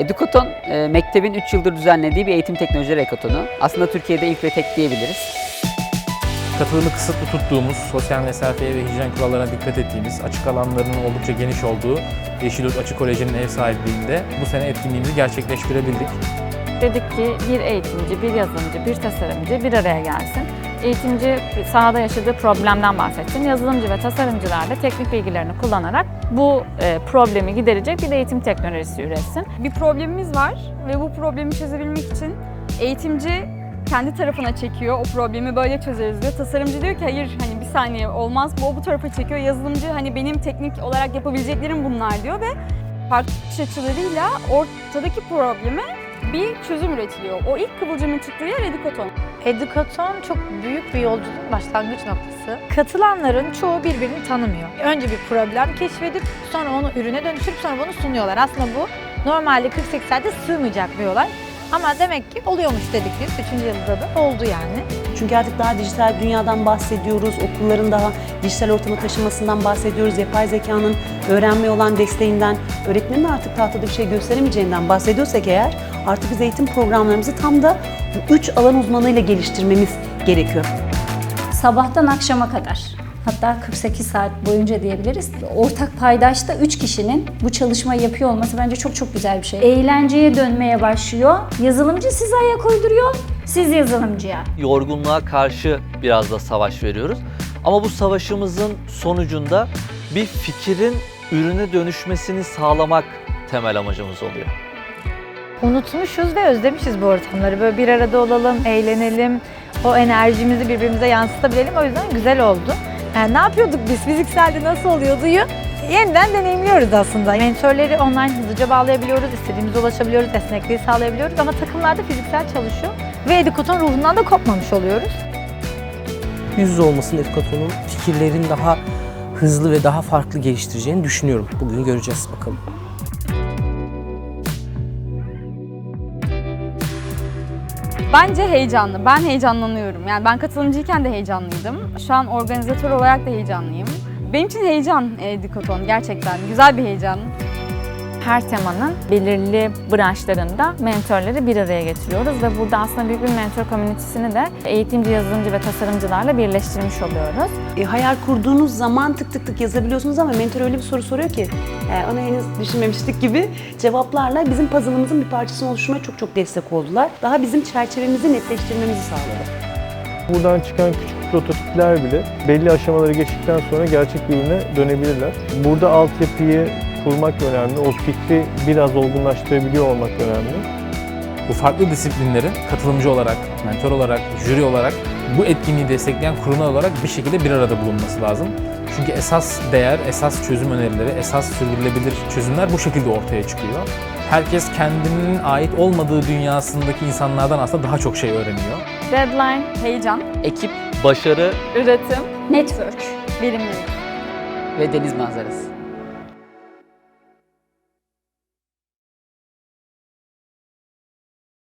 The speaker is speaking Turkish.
Edukoton, e, mektebin 3 yıldır düzenlediği bir eğitim teknolojileri ekotonu. Aslında Türkiye'de ilk ve tek diyebiliriz. Katılımı kısıtlı tuttuğumuz, sosyal mesafeye ve hijyen kurallarına dikkat ettiğimiz, açık alanlarının oldukça geniş olduğu Yeşilyurt Açık Koleji'nin ev sahipliğinde bu sene etkinliğimizi gerçekleştirebildik. Dedik ki bir eğitimci, bir yazılımcı, bir tasarımcı bir araya gelsin. Eğitimci sahada yaşadığı problemden bahsetsin. Yazılımcı ve tasarımcılar da teknik bilgilerini kullanarak bu e, problemi giderecek bir eğitim teknolojisi üretsin. bir problemimiz var ve bu problemi çözebilmek için eğitimci kendi tarafına çekiyor. O problemi böyle çözeriz diyor. Tasarımcı diyor ki hayır hani bir saniye olmaz bu bu tarafa çekiyor. Yazılımcı hani benim teknik olarak yapabileceklerim bunlar diyor ve farklı bakış açılarıyla ortadaki probleme bir çözüm üretiliyor. O ilk kıvılcımın çıktığı yer Edukoton. Edukaton çok büyük bir yolculuğun başlangıç noktası. Katılanların çoğu birbirini tanımıyor. Önce bir problem keşfedip sonra onu ürüne dönüştürüp sonra bunu sunuyorlar. Aslında bu normalde 48 saate sığmayacak bir olay. Ama demek ki oluyormuş dedik biz. Üçüncü yılda da oldu yani. Çünkü artık daha dijital dünyadan bahsediyoruz, okulların daha dijital ortama taşımasından bahsediyoruz, yapay zekanın öğrenmeye olan desteğinden, öğretmenin artık tahtada bir şey gösteremeyeceğinden bahsediyorsak eğer artık biz eğitim programlarımızı tam da bu üç alan uzmanıyla geliştirmemiz gerekiyor. sabahtan akşama kadar hatta 48 saat boyunca diyebiliriz. Ortak paydaşta 3 kişinin bu çalışmayı yapıyor olması bence çok çok güzel bir şey. Eğlenceye dönmeye başlıyor. Yazılımcı size ayak uyduruyor, siz yazılımcıya. yorgunluğa karşı biraz da savaş veriyoruz. Ama bu savaşımızın sonucunda bir fikrin ürüne dönüşmesini sağlamak temel amacımız oluyor. Unutmuşuz ve özlemişiz bu ortamları. Böyle bir arada olalım, eğlenelim, o enerjimizi birbirimize yansıtabilelim. O yüzden güzel oldu. Yani ne yapıyorduk biz? Fizikselde nasıl oluyorduyu yeniden deneyimliyoruz aslında. Mentörleri online hızlıca bağlayabiliyoruz, istediğimize ulaşabiliyoruz, esnekliği sağlayabiliyoruz ama takımlarda fiziksel çalışıyor ve Edukoton ruhundan da kopmamış oluyoruz. yüz yüze olmasının Edukaton'un fikirlerin daha hızlı ve daha farklı geliştireceğini düşünüyorum. Bugün göreceğiz bakalım. Bence heyecanlı. Ben heyecanlanıyorum. Yani ben katılımcıyken de heyecanlıydım. Şu an organizatör olarak da heyecanlıyım. Benim için heyecan Edukoton gerçekten. Güzel bir heyecan. Her temanın belirli branşlarında mentorları bir araya getiriyoruz ve burada aslında büyük bir mentor komünitesini de eğitimci, yazılımcı ve tasarımcılarla birleştirmiş oluyoruz. E, hayal kurduğunuz zaman tık tık tık yazabiliyorsunuz ama mentor öyle bir soru soruyor ki e, onu henüz düşünmemiştik gibi cevaplarla bizim puzzle'ımızın bir parçasını oluşturmaya çok çok destek oldular. Daha bizim çerçevemizi netleştirmemizi sağladı. Buradan çıkan küçük prototipler bile belli aşamaları geçtikten sonra gerçek bir ürüne dönebilirler. Burada altyapıyı kurmak önemli. O fikri biraz olgunlaştırabiliyor olmak önemli. Bu farklı disiplinlerin katılımcı olarak, mentor olarak, jüri olarak bu etkinliği destekleyen kurumlar olarak bir şekilde bir arada bulunması lazım. Çünkü esas değer, esas çözüm önerileri, esas sürdürülebilir çözümler bu şekilde ortaya çıkıyor. Herkes kendinin ait olmadığı dünyasındaki insanlardan aslında daha çok şey öğreniyor. Deadline, heyecan, Ekip Başarı üretim, Network. verimlilik. ve deniz manzarası.